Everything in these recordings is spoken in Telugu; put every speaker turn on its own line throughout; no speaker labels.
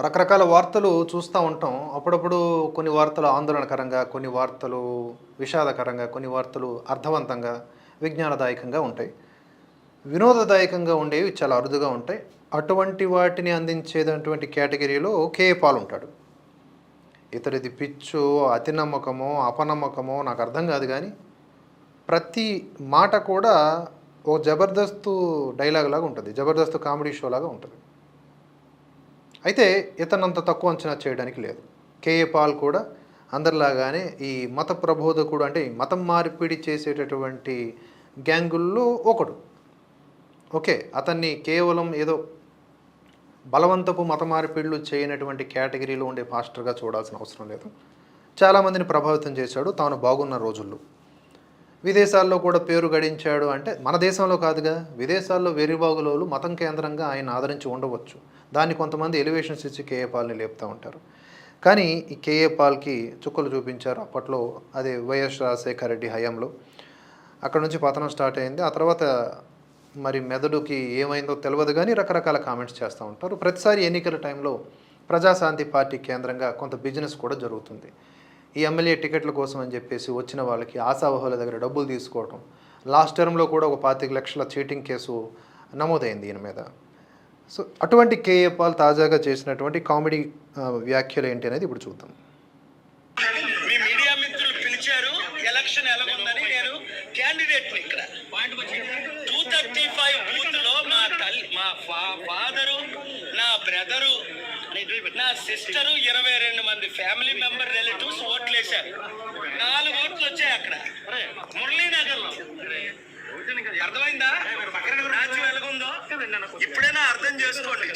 రకరకాల వార్తలు చూస్తూ ఉంటాం. అప్పుడప్పుడు కొన్ని వార్తలు ఆందోళనకరంగా కొన్ని వార్తలు విషాదకరంగా కొన్ని వార్తలు అర్థవంతంగా విజ్ఞానదాయకంగా ఉంటాయి. వినోదదాయకంగా ఉండేవి చాలా అరుదుగా ఉంటాయి. అటువంటి వాటిని అందించేటటువంటి కేటగిరీలో కే పాల్ ఉంటాడు. ఇతడిది పిచ్చు అతి నమ్మకమో అపనమ్మకమో నాకు అర్థం కాదు కానీ ప్రతి మాట కూడా ఓ జబర్దస్త్ డైలాగ్ లాగా ఉంటుంది. జబర్దస్త్ కామెడీ షో లాగా ఉంటుంది. అయితే ఇతనంత తక్కువ అంచనా చేయడానికి లేదు. కేఏ పాల్ కూడా అందరిలాగానే ఈ మత ప్రబోధకుడు అంటే మతం మార్పిడి చేసేటటువంటి గ్యాంగుల్లో ఒకడు. ఓకే అతన్ని కేవలం ఏదో బలవంతపు మత మార్పిడులు చేయనటువంటి కేటగిరీలో ఉండే పాస్టర్గా చూడాల్సిన అవసరం లేదు. చాలామందిని ప్రభావితం చేశాడు. తాను బాగున్న రోజుల్లో. విదేశాల్లో కూడా పేరు గడించాడు అంటే మన దేశంలో కాదుగా విదేశాల్లో వెరిబాగులోలు మతం కేంద్రంగా ఆయన ఆదరించి ఉండవచ్చు. దాన్ని కొంతమంది ఎలివేషన్స్ ఇచ్చి కేఏ పాల్ని లేపుతూ ఉంటారు. కానీ ఈ కేఏ పాల్కి చుక్కలు చూపించారు అప్పట్లో అదే వైఎస్ రాజశేఖర రెడ్డి హయాంలో. అక్కడ నుంచి పతనం స్టార్ట్ అయింది. ఆ తర్వాత మరి మెదడుకి ఏమైందో తెలియదు కానీ రకరకాల కామెంట్స్ చేస్తూ ఉంటారు. ప్రతిసారి ఎన్నికల టైంలో ప్రజాశాంతి పార్టీ కేంద్రంగా కొంత బిజినెస్ కూడా జరుగుతుంది. ఈ ఎమ్మెల్యే టికెట్ల కోసం అని చెప్పేసి వచ్చిన వాళ్ళకి ఆశావహుల దగ్గర డబ్బులు తీసుకోవటం. లాస్ట్ టర్మ్లో కూడా ఒక పాతిక లక్షల చీటింగ్ కేసు నమోదైంది దీని మీద. సో అటువంటి కేఏ పాల్ తాజాగా చేసినటువంటి కామెడీ వ్యాఖ్యలు ఏంటి అనేది ఇప్పుడు చూద్దాం.
మీ మీడియా మిత్రులు పిలిచారు ఎలక్షన్ ఎలాగుందని నేను క్యాండిడేట్ ఇక్కడ. టూ థర్టీ ఫైవ్ బూత్లో మా తల్లి మా ఫాదరు నా బ్రదరు నా సిస్టర్ ఇరవై రెండు మంది ఫ్యామిలీ మెంబర్ రిలేటివ్స్ ఓట్లు వేశారు నాలుగు ఓట్లు వచ్చాయి అక్కడ. మురళీనగర్లో అర్థమైందా? రాజ్యం ఎలాగుందో? ఇప్పుడైనా అర్థం చేసుకోండి.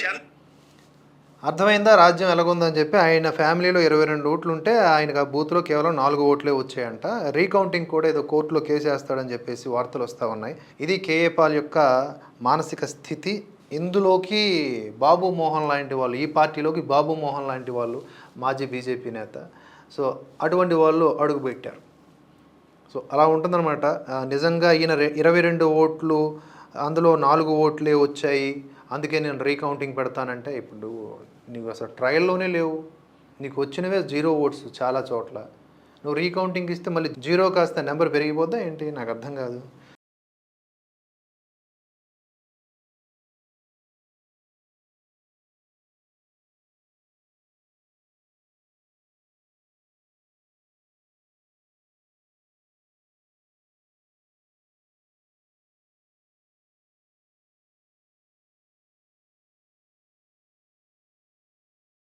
అర్థమైందా? రాజ్యం ఎలాగుందని చెప్పి ఆయన ఫ్యామిలీలో ఇరవై రెండు ఓట్లు ఉంటే ఆయనకు ఆ బూత్లో కేవలం నాలుగు ఓట్లే వచ్చాయంట. రీకౌంటింగ్ కూడా ఏదో కోర్టులో కేసు వేస్తాడని చెప్పేసి వార్తలు వస్తూ ఉన్నాయి. ఇది కేఏ పాల్ యొక్క మానసిక స్థితి. ఇందులోకి బాబు మోహన్ లాంటి వాళ్ళు ఈ పార్టీలోకి బాబు మోహన్ లాంటి వాళ్ళు మాజీ బీజేపీ నేత. సో అటువంటి వాళ్ళు అడుగుపెట్టారు సో అలా ఉంటుందన్నమాట. నిజంగా ఈయన ఇరవై రెండు ఓట్లు అందులో నాలుగు ఓట్లే వచ్చాయి. అందుకే నేను రీకౌంటింగ్ పెడతానంటే ఇప్పుడు నీకు అసలు ట్రయల్లోనే లేవు. నీకు వచ్చినవే జీరో ఓట్స్ చాలా చోట్ల. నువ్వు రీకౌంటింగ్ ఇస్తే మళ్ళీ జీరో కాస్త నెంబర్ పెరిగిపోద్దా ఏంటి? నాకు అర్థం కాదు.